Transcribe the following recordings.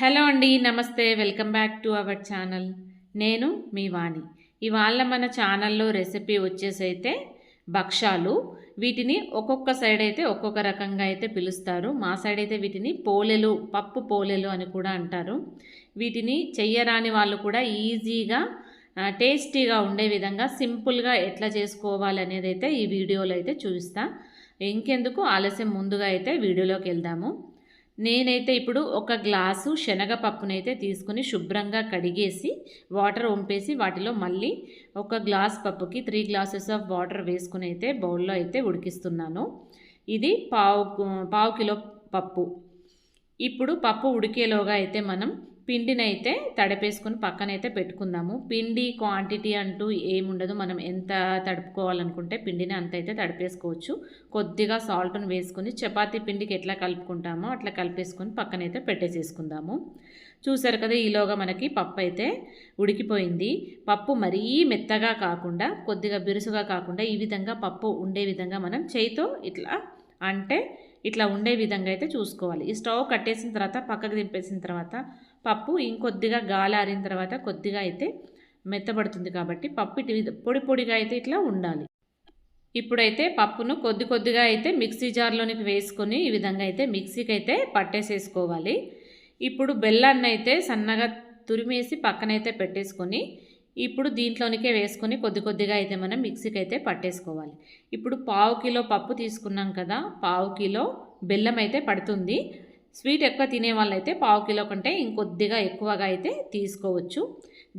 Hello అండి నమస్తే welcome back to our channel. నేను మీ వాణి. ఇవాళ మన ఛానల్లో రెసిపీ వచ్చేసి అయితే భక్షాలు. వీటిని ఒక్కొక్క సైడ్ అయితే ఒక్కొక్క రకంగా అయితే పిలుస్తారు. మా సైడ్ అయితే వీటిని పోలెలు పప్పు పోలెలు అని కూడా అంటారు. వీటిని చెయ్యరాని వాళ్ళు కూడా ఈజీగా టేస్టీగా ఉండే విధంగా సింపుల్గా ఎట్లా చేసుకోవాలి అనేది అయితే ఈ వీడియోలో అయితే చూపిస్తా. ఇంకెందుకు ఆలస్యం ముందుగా అయితే వీడియోలోకి వెళ్దాము. నేనైతే ఇప్పుడు ఒక గ్లాసు శనగపప్పునైతే తీసుకుని శుభ్రంగా కడిగేసి వాటర్ వంపేసి వాటిలో మళ్ళీ ఒక గ్లాస్ పప్పుకి త్రీ గ్లాసెస్ ఆఫ్ వాటర్ వేసుకుని అయితే బౌల్లో అయితే ఉడికిస్తున్నాను. ఇది పావు పావు కిలో పప్పు. ఇప్పుడు పప్పు ఉడికేలోగా అయితే మనం పిండినైతే తడపేసుకొని తడిపేసుకొని పక్కనైతే పెట్టుకుందాము. పిండి క్వాంటిటీ అంటూ ఏముండదు. మనం ఎంత తడుపుకోవాలనుకుంటే పిండిని అంత అయితే తడిపేసుకోవచ్చు. కొద్దిగా సాల్ట్ను వేసుకొని చపాతీ పిండికి ఎట్లా కలుపుకుంటామో అట్లా కలిపేసుకొని పక్కనైతే పెట్టేసేసుకుందాము. చూసారు కదా ఈలోగా మనకి పప్పు అయితే ఉడికిపోయింది. పప్పు మరీ మెత్తగా కాకుండా కొద్దిగా బిరుసుగా కాకుండా ఈ విధంగా పప్పు ఉండే విధంగా మనం చేయితో ఇట్లా అంటే ఇట్లా ఉండే విధంగా అయితే చూసుకోవాలి. ఈ స్టవ్ కట్టేసిన తర్వాత పక్కకు దింపేసిన తర్వాత పప్పు ఇంకొద్దిగా గాలి ఆరిన తర్వాత కొద్దిగా అయితే మెత్తబడుతుంది కాబట్టి పప్పు ఇటు పొడి పొడిగా అయితే ఇట్లా ఉండాలి. ఇప్పుడైతే పప్పును కొద్ది కొద్దిగా అయితే మిక్సీ జార్లోనికి వేసుకొని ఈ విధంగా అయితే మిక్సీకి అయితే పట్టేసేసుకోవాలి. ఇప్పుడు బెల్లాన్ని అయితే సన్నగా తురిమేసి పక్కనైతే పెట్టేసుకొని ఇప్పుడు దీంట్లోనికే వేసుకొని కొద్ది కొద్దిగా అయితే మనం మిక్సీకి అయితే పట్టేసుకోవాలి. ఇప్పుడు పావు కిలో పప్పు తీసుకున్నాం కదా పావు కిలో బెల్లం అయితే పడుతుంది. స్వీట్ ఎక్కువ తినే వాళ్ళైతే పావు కిలో కంటే ఇంకొద్దిగా ఎక్కువగా అయితే తీసుకోవచ్చు.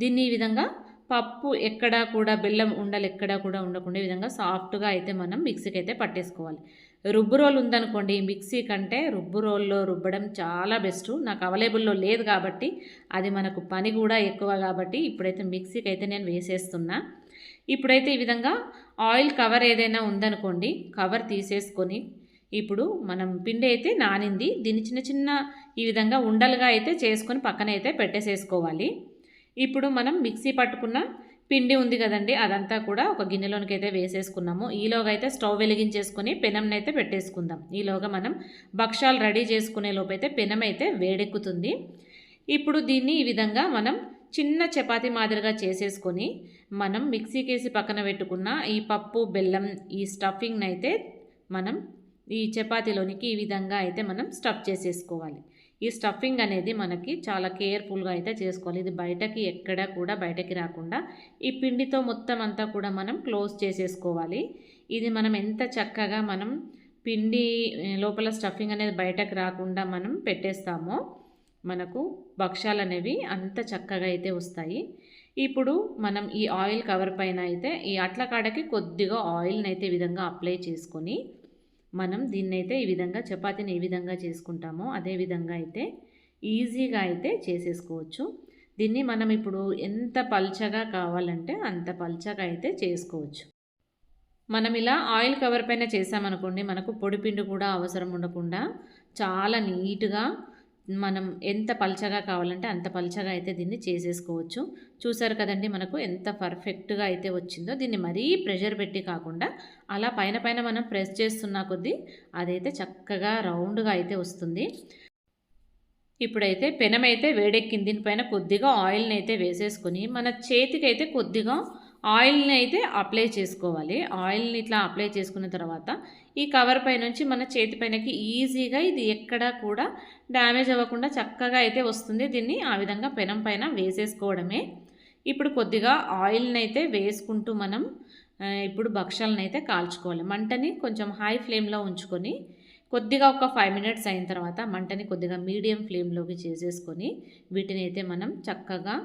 దీన్ని ఈ విధంగా పప్పు ఎక్కడా కూడా బెల్లం ఉండలు ఎక్కడా కూడా ఉండకుండా ఈ విధంగా సాఫ్ట్గా అయితే మనం మిక్సీకి అయితే పట్టేసుకోవాలి. రుబ్బు రోల్ ఉందనుకోండి మిక్సీ కంటే రుబ్బు రోల్లో రుబ్బడం చాలా బెస్ట్. నాకు అవైలబుల్లో లేదు కాబట్టి అది మనకు పని కూడా ఎక్కువ కాబట్టి ఇప్పుడైతే మిక్సీకి అయితే నేను వేసేస్తున్నా. ఇప్పుడైతే ఈ విధంగా ఆయిల్ కవర్ ఏదైనా ఉందనుకోండి కవర్ తీసేసుకొని ఇప్పుడు మనం పిండి అయితే నానింది. దీన్ని చిన్న చిన్న ఈ విధంగా ఉండలుగా అయితే చేసుకొని పక్కన అయితే పెట్టేసేసుకోవాలి. ఇప్పుడు మనం మిక్సీ పట్టుకున్న పిండి ఉంది కదండి అదంతా కూడా ఒక గిన్నెలోనికి అయితే వేసేసుకున్నాము. ఈలోగా అయితే స్టవ్ వెలిగించేసుకొని పెనంని అయితే పెట్టేసుకుందాం. ఈలోగా మనం భక్షాలు రెడీ చేసుకునే లోపైతే పెనం అయితే వేడెక్కుతుంది. ఇప్పుడు దీన్ని ఈ విధంగా మనం చిన్న చపాతి మాదిరిగా చేసేసుకొని మనం మిక్సీకేసి పక్కన పెట్టుకున్న ఈ పప్పు బెల్లం ఈ స్టఫింగ్ని అయితే మనం ఈ చపాతీలోనికి ఈ విధంగా అయితే మనం స్టఫ్ చేసేసుకోవాలి. ఈ స్టఫింగ్ అనేది మనకి చాలా కేర్ఫుల్గా అయితే చేసుకోవాలి. ఇది బయటకి ఎక్కడా కూడా బయటకి రాకుండా ఈ పిండితో మొత్తం అంతా కూడా మనం క్లోజ్ చేసేసుకోవాలి. ఇది మనం ఎంత చక్కగా మనం పిండి లోపల స్టఫింగ్ అనేది బయటకు రాకుండా మనం పెట్టేస్తామో మనకు భక్ష్యాలు అనేవి అంత చక్కగా అయితే వస్తాయి. ఇప్పుడు మనం ఈ ఆయిల్ కవర్ పైన అయితే ఈ అట్ల కాడకి కొద్దిగా ఆయిల్ని అయితే ఈ విధంగా అప్లై చేసుకొని మనం దీన్నైతే ఈ విధంగా చపాతీని ఏ విధంగా చేసుకుంటామో అదే విధంగా అయితే ఈజీగా అయితే చేసేసుకోవచ్చు. దీన్ని మనం ఇప్పుడు ఎంత పల్చగా కావాలంటే అంత పల్చగా అయితే చేసుకోవచ్చు. మనం ఇలా ఆయిల్ కవర్ పైన చేసామనుకోండి మనకు పొడిపిండి కూడా అవసరం ఉండకుండా చాలా నీట్గా మనం ఎంత పల్చగా కావాలంటే అంత పల్చగా అయితే దీన్ని చేసేసుకోవచ్చు. చూసారు కదండి మనకు ఎంత పర్ఫెక్ట్గా అయితే వచ్చిందో. దీన్ని మరీ ప్రెషర్ పెట్టి కాకుండా అలా పైన పైన మనం ప్రెస్ చేస్తున్న కొద్దీ అదైతే చక్కగా రౌండ్గా అయితే వస్తుంది. ఇప్పుడైతే పెనం అయితే వేడెక్కింది. దీనిపైన కొద్దిగా ఆయిల్ని అయితే వేసేసుకొని మన చేతికి అయితే కొద్దిగా ఆయిల్ని అయితే అప్లై చేసుకోవాలి. ఆయిల్ని ఇట్లా అప్లై చేసుకున్న తర్వాత ఈ కవర్ పై నుంచి మన చేతి పైనకి ఈజీగా ఇది ఎక్కడా కూడా డ్యామేజ్ అవ్వకుండా చక్కగా అయితే వస్తుంది. దీన్ని ఆ విధంగా పెనం పైన వేసేసుకోవడమే. ఇప్పుడు కొద్దిగా ఆయిల్ని అయితే వేసుకుంటూ మనం ఇప్పుడు భక్షాలను అయితే కాల్చుకోవాలి. మంటని కొంచెం హై ఫ్లేమ్లో ఉంచుకొని కొద్దిగా ఒక ఫైవ్ మినిట్స్ అయిన తర్వాత మంటని కొద్దిగా మీడియం ఫ్లేమ్లోకి చేసేసుకొని వీటిని అయితే మనం చక్కగా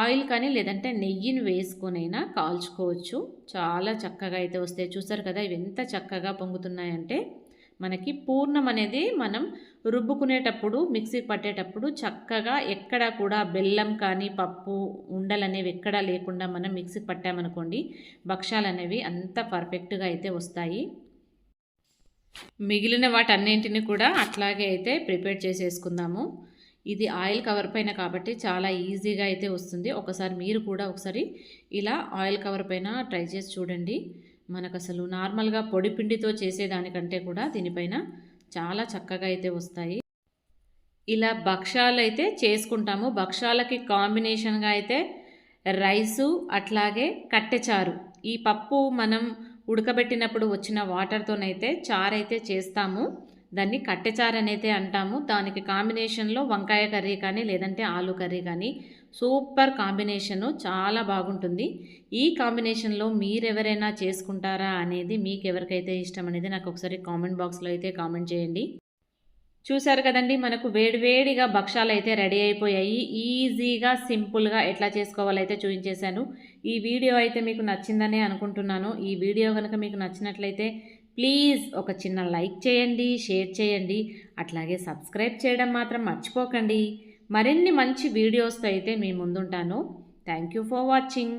ఆయిల్ కానీ లేదంటే నెయ్యిని వేసుకొనైనా కాల్చుకోవచ్చు. చాలా చక్కగా అయితే వస్తాయి. చూసారు కదా ఇవి ఎంత చక్కగా పొంగుతున్నాయంటే మనకి పూర్ణం అనేది మనం రుబ్బుకునేటప్పుడు మిక్సీకి పట్టేటప్పుడు చక్కగా ఎక్కడా కూడా బెల్లం కానీ పప్పు ఉండలు అనేవి ఎక్కడా లేకుండా మనం మిక్సీకి పట్టామనుకోండి భక్ష్యాలు అనేవి అంత పర్ఫెక్ట్గా అయితే వస్తాయి. మిగిలిన వాటన్నింటిని కూడా అట్లాగే అయితే ప్రిపేర్ చేసేసుకుందాము. ఇది ఆయిల్ కవర్ పైన కాబట్టి చాలా ఈజీగా అయితే వస్తుంది. ఒకసారి మీరు కూడా ఒకసారి ఇలా ఆయిల్ కవర్ పైన ట్రై చేసి చూడండి. మనకు అసలు నార్మల్గా పొడి పిండితో చేసేదానికంటే కూడా దీనిపైన చాలా చక్కగా అయితే వస్తాయి. ఇలా భక్షాలు అయితే చేసుకుంటాము. భక్షాలకి కాంబినేషన్గా అయితే రైసు అట్లాగే కట్టెచారు. ఈ పప్పు మనం ఉడకబెట్టినప్పుడు వచ్చిన వాటర్తోనైతే చారు అయితే చేస్తాము. దాన్ని కట్టెచారు అనేది అంటాము. దానికి కాంబినేషన్లో వంకాయ కర్రీ కానీ లేదంటే ఆలు కర్రీ కానీ సూపర్ కాంబినేషను చాలా బాగుంటుంది. ఈ కాంబినేషన్లో మీరెవరైనా చేసుకుంటారా అనేది మీకు ఎవరికైతే ఇష్టం అనేది నాకు ఒకసారి కామెంట్ బాక్స్లో అయితే కామెంట్ చేయండి. చూసారు కదండి మనకు వేడివేడిగా భక్షాలు అయితే రెడీ అయిపోయాయి. ఈజీగా సింపుల్గా ఎట్లా చేసుకోవాలైతే చూపించేశాను. ఈ వీడియో అయితే మీకు నచ్చిందనే అనుకుంటున్నాను. ఈ వీడియో కనుక మీకు నచ్చినట్లయితే ప్లీజ్ ఒక చిన్న లైక్ చేయండి షేర్ చేయండి అట్లాగే సబ్స్క్రైబ్ చేయడం మాత్రం మర్చిపోకండి. మరిన్ని మంచి వీడియోస్తో అయితే మీ ముందుంటాను. Thank you for watching.